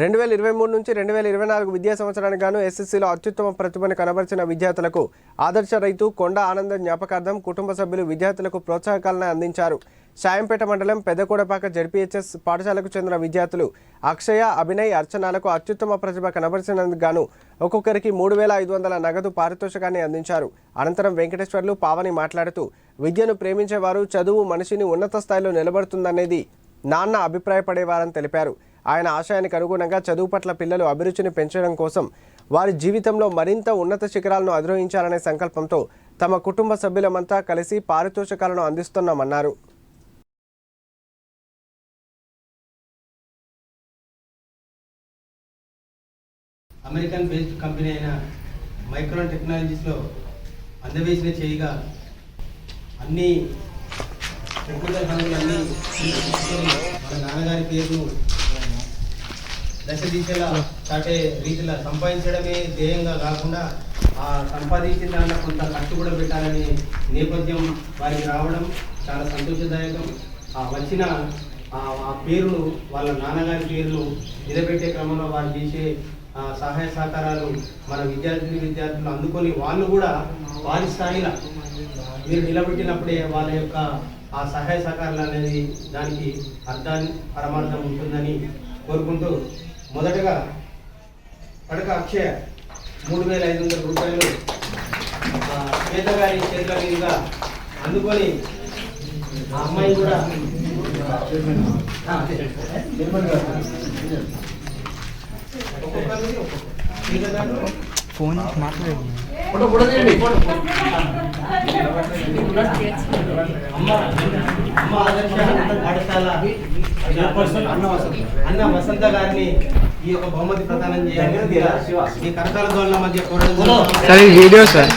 రెండు వేల ఇరవై మూడు నుంచి రెండు వేల ఇరవై నాలుగు విద్యా సంవత్సరానికి గాను ఎస్ఎస్సీలో అత్యుత్తమ ప్రతిభను కనబరిచిన విద్యార్థులకు ఆదర్శ రైతు కొండ ఆనందం జ్ఞాపకార్థం కుటుంబ సభ్యులు విద్యార్థులకు ప్రోత్సాహకాలను అందించారు. సాయంపేట మండలం పెద్దకూడపాక జడ్పీహెచ్ఎస్ పాఠశాలకు చెందిన విద్యార్థులు అక్షయ అభినయ్ అర్చనాలకు అత్యుత్తమ ప్రతిభ కనబరిచినందుకు గాను ఒక్కొక్కరికి మూడు వేల ఐదు వందల నగదు పారితోషికాన్ని అందించారు. అనంతరం వెంకటేశ్వర్లు పావని మాట్లాడుతూ విద్యను ప్రేమించేవారు చదువు మనిషిని ఉన్నత స్థాయిలో నిలబడుతుందనేది నాన్న అభిప్రాయపడేవారని తెలిపారు. ఆయన ఆశయానికి అనుగుణంగా చదువు పట్ల పిల్లలు అభిరుచిని పెంచడం కోసం వారి జీవితంలో మరింత ఉన్నత శిఖరాలను అధిరోహించాలనే సంకల్పంతో తమ కుటుంబ సభ్యులమంతా కలిసి పారితోషికాలను అందిస్తున్నామన్నారు. అమెరికన్ బేస్డ్ కంపెనీ అయిన మైక్రోన్ టెక్నాలజీస్లో అందవేసిన చేయిగా అన్ని టెక్నికల్ పనులన్నీ తీసుకొని మన నాన్నగారి పేరును దశ దిశలా చాటే రీతిలో సంపాదించడమే ధ్యేయంగా కాకుండా ఆ సంపాదించిన దాంట్లో కొంత ఖర్చు కూడా పెట్టాలనే నేపథ్యం వారికి రావడం చాలా సంతోషదాయకం. ఆ వచ్చిన ఆ ఆ పేరును వాళ్ళ నాన్నగారి పేరును నిలబెట్టే క్రమంలో వారు చేసే సహాయ సహకారాలు మన విద్యార్థిని విద్యార్థులు అందుకొని వాళ్ళు కూడా వారి స్థాయిలో మీరు నిలబెట్టినప్పుడే వాళ్ళ యొక్క ఆ సహాయ సహకారాలు అనేది దానికి అర్థాన్ని పరమార్థం ఉంటుందని కోరుకుంటూ మొదటగా పడక అక్షయ మూడు వేల ఐదు వందల రూపాయలు ఆ, శ్వేత గారి చేతుల మీదుగా అందుకొని ఆ అమ్మాయి కూడా ఫోన్ మాట్లాడండి అమ్మ అన్న వసంత గారిని ఈ యొక్క బహుమతి ప్రదానం చేయాలి ఈ కరతాల దోళ్ళ మధ్య కోరడం సార్ ఇది వీడియో సార్